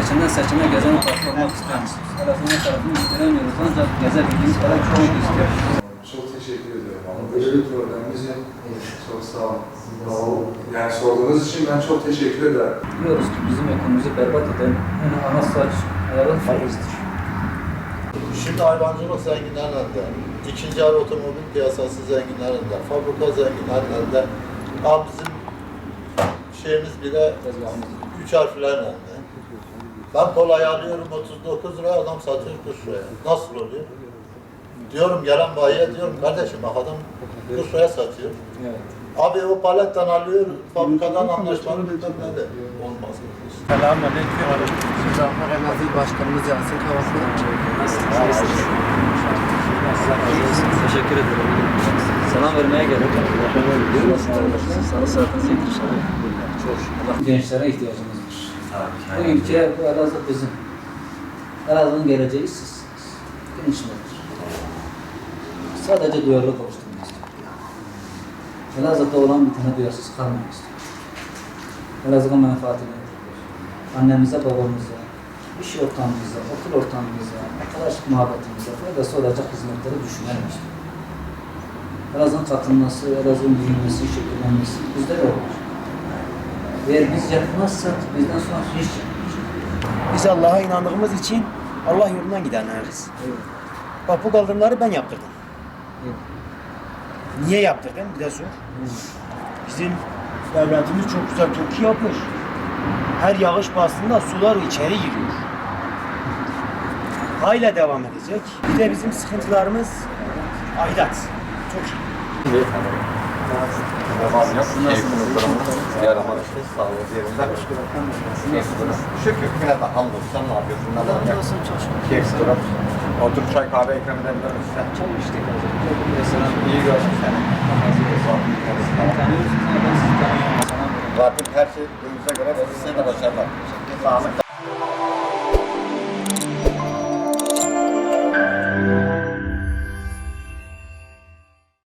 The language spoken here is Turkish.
seçimden seçime gezen olmak istiyoruz. Elazığ'ın tarafını istiremiyoruz ancak gezebildiğimiz kadar çok istiyoruz. Çok teşekkür ama Böyle bir programımız yok. Çok sağ olun. Sağ olun. Yani sorduğunuz için ben çok teşekkür ederim. Biliyoruz ki bizim ekonomimizi berbat eden en ana saç ayağı faizdir. Şimdi hayvancılık zenginlerin elinde, ikinci el otomobil piyasası zenginlerin elinde, fabrika zenginlerin elinde. Ama bizim şeyimiz bile üç harflerin elinde. Ben kolay alıyorum 39 liraya, adam satıyor 40 liraya. Nasıl oluyor? Diyorum gelen bayiye diyorum kardeşim bak adam 40 liraya satıyor. Evet. Abi o paletten alıyor, fabrikadan anlaşmalı bilmem ne de olmaz. Elazığ Başkanımız Yasin Kavaklı. Teşekkür ederim. Selam vermeye geldim. Sana saatiniz yedir inşallah. Çok şükür. Gençlere ihtiyacımız var. Bu ülke, bu Elazığ bizim. Elazığ'ın geleceği sizsiniz. Gençlerdir. Sadece duyarlılık oluşturmak istiyorum. Elazığ'da olan bir tane duyarsız kalmamak istiyorum. Elazığ'ın menfaatini annemize, babamıza, iş ortamımıza, okul ortamımıza, arkadaşlık muhabbetimize faydası olacak hizmetleri düşünelim işte. Elazığ'ın katılması, Elazığ'ın büyümesi, şekillenmesi bizde de olur. Eğer biz yapmazsak bizden sonra hiç. Biz Allah'a inandığımız için Allah yolundan gidenleriz. Bak bu kaldırımları ben yaptırdım. Niye yaptırdım? Bir de sor. Bizim devletimiz çok güzel, iyi yapmış. Her yağış bastığında sular içeri giriyor. Hala devam edecek. Bir de bizim sıkıntılarımız aidat. Çok iyi. Şükür yine de hamdolsun. Sen ne yapıyorsun? Ne yapıyorsun? Keyif durum. Otur çay kahve ikram edebilir misin? Az önce. İyi gördüm seni. Rabbim her şey önümüze göre size de başarılar. Sağlık.